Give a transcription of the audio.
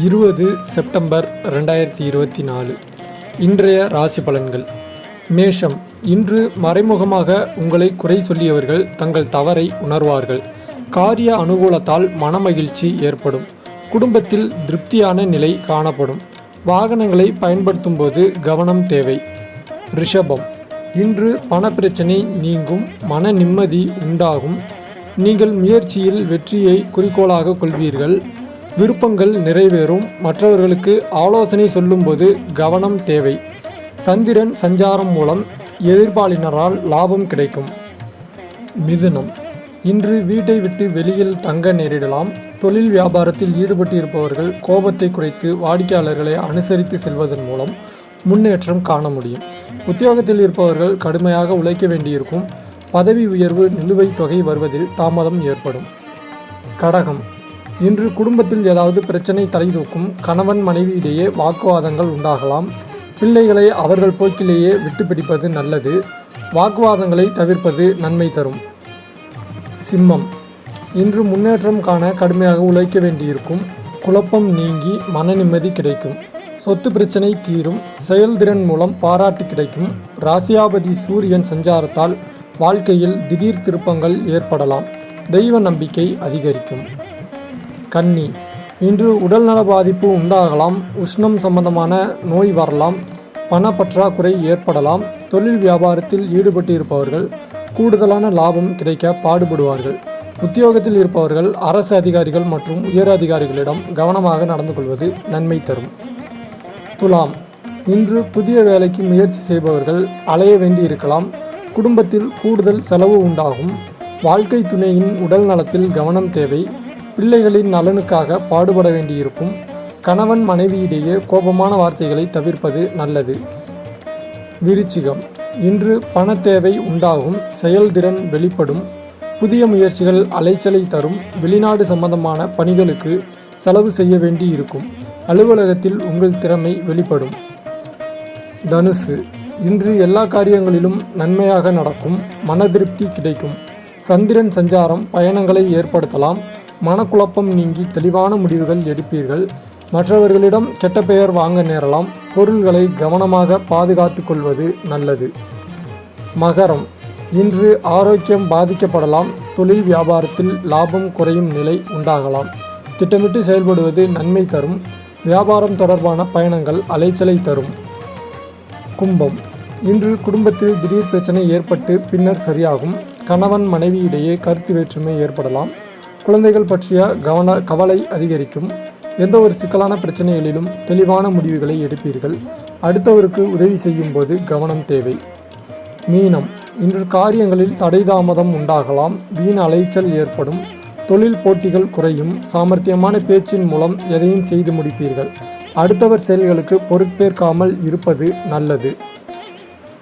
இருபது செப்டம்பர் ரெண்டாயிரத்தி இருபத்தி நாலு. இன்றைய ராசி பலன்கள். மேஷம் இன்று மறைமுகமாக உங்களை குறை சொல்லியவர்கள் தங்கள் தவறை உணர்வார்கள். காரிய அனுகூலத்தால் மனமகிழ்ச்சி ஏற்படும். குடும்பத்தில் திருப்தியான நிலை காணப்படும். வாகனங்களை பயன்படுத்தும் போது கவனம் தேவை. ரிஷபம் இன்று பணப்பிரச்சனை நீங்கும் மன நிம்மதி உண்டாகும். நீங்கள் முயற்சியில் வெற்றியை குறிக்கோளாக கொள்வீர்கள். விருப்பங்கள் நிறைவேறும். மற்றவர்களுக்கு ஆலோசனை சொல்லும்போது கவனம் தேவை. சந்திரன் சஞ்சாரம் மூலம் எதிர்பாலினரால் லாபம் கிடைக்கும். மிதுனம். இன்று வீட்டை விட்டு வெளியில் தங்க நேரிடலாம். தொழில் வியாபாரத்தில் ஈடுபட்டு இருப்பவர்கள் கோபத்தை குறைத்து வாடிக்கையாளர்களை அனுசரித்து செல்வதன் மூலம் முன்னேற்றம் காண முடியும். உத்தியோகத்தில் இருப்பவர்கள் கடுமையாக உழைக்க வேண்டியிருக்கும். பதவி உயர்வு நிலுவைத் தொகை வருவதில் தாமதம் ஏற்படும். கடகம். இன்று குடும்பத்தில் ஏதாவது பிரச்சனை தலைதூக்கும் கணவன் மனைவியிடையே வாக்குவாதங்கள் உண்டாகலாம். பிள்ளைகளை அவர்கள் போக்கிலேயே விட்டுப்பிடிப்பது நல்லது. வாக்குவாதங்களை தவிர்ப்பது நன்மை தரும். சிம்மம். இன்று முன்னேற்றம் காண கடுமையாக உழைக்க வேண்டியிருக்கும். குழப்பம் நீங்கி மன நிம்மதி கிடைக்கும். சொத்து பிரச்சனை தீரும். செயல்திறன் மூலம் பாராட்டு கிடைக்கும். ராசியாபதி சூரியன் சஞ்சாரத்தால் வாழ்க்கையில் திடீர் திருப்பங்கள் ஏற்படலாம். தெய்வ நம்பிக்கை அதிகரிக்கும். கன்னி. இன்று உடல்நல பாதிப்பு உண்டாகலாம். உஷ்ணம் சம்பந்தமான நோய் வரலாம். பண பற்றாக்குறை ஏற்படலாம். தொழில் வியாபாரத்தில் ஈடுபட்டு இருப்பவர்கள் கூடுதலான லாபம் கிடைக்க பாடுபடுவார்கள். உத்தியோகத்தில் இருப்பவர்கள் அரசு அதிகாரிகள் மற்றும் உயர் அதிகாரிகளிடம் கவனமாக நடந்து கொள்வது நன்மை தரும். துலாம். இன்று புதிய வேலைக்கு முயற்சி செய்பவர்கள் அலைய வேண்டி இருக்கலாம் குடும்பத்தில் கூடுதல் செலவு உண்டாகும். வாழ்க்கை துணையின் உடல் நலத்தில் கவனம் தேவை. பிள்ளைகளின் நலனுக்காக பாடுபட வேண்டியிருக்கும் கணவன் மனைவியிடையே கோபமான வார்த்தைகளை தவிர்ப்பது நல்லது. விருச்சிகம். இன்று பண தேவை உண்டாகும் செயல்திறன் வெளிப்படும் புதிய முயற்சிகள் அலைச்சலை தரும் வெளிநாடு சம்பந்தமான பணிகளுக்கு செலவு செய்ய வேண்டி இருக்கும் அலுவலகத்தில் உங்கள் திறமை வெளிப்படும். தனுசு. இன்று எல்லா காரியங்களிலும் நன்மையாக நடக்கும் மன திருப்தி கிடைக்கும். சந்திரன் சஞ்சாரம் பயணங்களை ஏற்படுத்தலாம் மனக்குழப்பம் நீங்கி தெளிவான முடிவுகள் எடுப்பீர்கள். மற்றவர்களிடம் கெட்ட பெயர் வாங்க நேரலாம். பொருள்களை கவனமாக பாதுகாத்து கொள்வது நல்லது. மகரம். இன்று ஆரோக்கியம் பாதிக்கப்படலாம். தொழில் வியாபாரத்தில் லாபம் குறையும் நிலை உண்டாகலாம். திட்டமிட்டு செயல்படுவது நன்மை தரும். வியாபாரம் தொடர்பான பயணங்கள் அலைச்சலை தரும். கும்பம். இன்று குடும்பத்தில் திடீர் பிரச்சனை ஏற்பட்டு பின்னர் சரியாகும். கணவன் மனைவியிடையே கருத்து வேற்றுமை ஏற்படலாம். குழந்தைகள் பற்றிய கவன கவலை அதிகரிக்கும். எந்த ஒரு சிக்கலான பிரச்சனைகளிலும் தெளிவான முடிவுகளை எடுப்பீர்கள். அடுத்தவருக்கு உதவி செய்யும் போது கவனம் தேவை. மீனம். இன்று காரியங்களில் தடை தாமதம் உண்டாகலாம். வீண் அலைச்சல் ஏற்படும். தொழில் போட்டிகள் குறையும். சாமர்த்தியமான பேச்சின் மூலம் எதையும் செய்து முடிப்பீர்கள். அடுத்தவர் செயல்களுக்கு பொறுப்பேற்காமல் இருப்பது நல்லது.